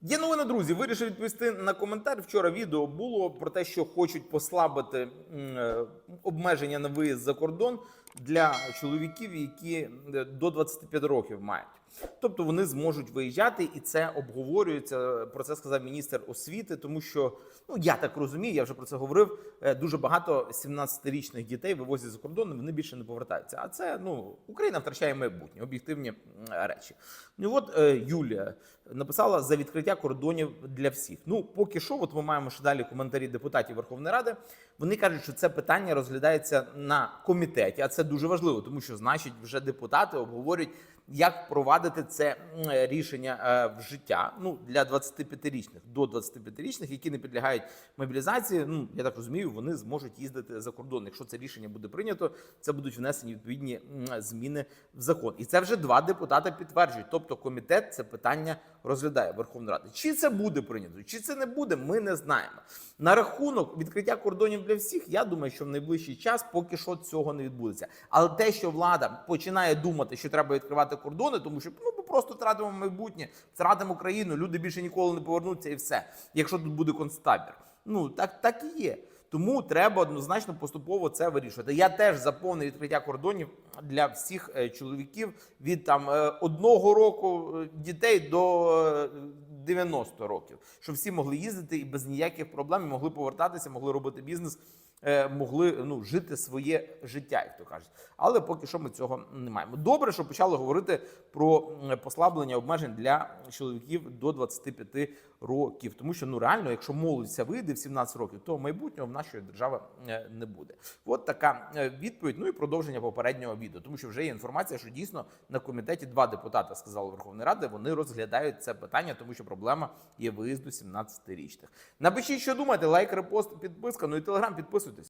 Є новина, друзі. Вирішив відповісти на коментар. Вчора відео було про те, що хочуть послабити е, обмеження на виїзд за кордон для чоловіків, які е, до 25 років мають. Тобто вони зможуть виїжджати, і це обговорюється. Про це сказав міністр освіти, тому що ну я так розумію, я вже про це говорив. е, Дуже багато 17-річних дітей вивозять за кордон, вони більше не повертаються. А це ну Україна втрачає майбутнє, об'єктивні речі. Ну от е, Юлія написала за відкриття кордонів для всіх. Ну поки що, от ми маємо ще далі коментарі депутатів Верховної Ради. Вони кажуть, що це питання розглядається на комітеті, а це дуже важливо, тому що значить вже депутати обговорюють. Як впровадити це рішення е, в життя ну для 25-річних до 25-річних, які не підлягають мобілізації? Ну я так розумію, вони зможуть їздити за кордон. Якщо це рішення буде прийнято, це будуть внесені відповідні зміни в закон. І це вже два депутати підтверджують. Тобто, комітет це питання розглядає Верховна Рада. Чи це буде прийнято, чи це не буде, ми не знаємо. На рахунок відкриття кордонів для всіх, я думаю, що в найближчий час поки що цього не відбудеться. Але те, що влада починає думати, що треба відкривати кордони, тому що ну ми просто втратимо майбутнє, втратимо країну, люди більше ніколи не повернуться, і все. Якщо тут буде концтабір. Ну так, так і є. Тому треба однозначно поступово це вирішувати. Я теж за повне відкриття кордонів для всіх е, чоловіків від там е, одного року е, дітей до е, 90 років, щоб всі могли їздити і без ніяких проблем могли повертатися, могли робити бізнес, могли ну жити своє життя, як то кажуть. Але поки що ми цього не маємо. Добре, що почали говорити про послаблення обмежень для чоловіків до 25 років, тому що ну реально, якщо молодь вся вийде в 17 років, то майбутнього в нашої держави е, не буде. От така е, відповідь. Ну і продовження попереднього відео, тому що вже є інформація, що дійсно на комітеті два депутати сказали Верховної Ради. Вони розглядають це питання, тому що проблема є виїзду 17-річних. Напишіть, що думаєте, лайк, репост, підписка. Ну і телеграм підписуйтесь.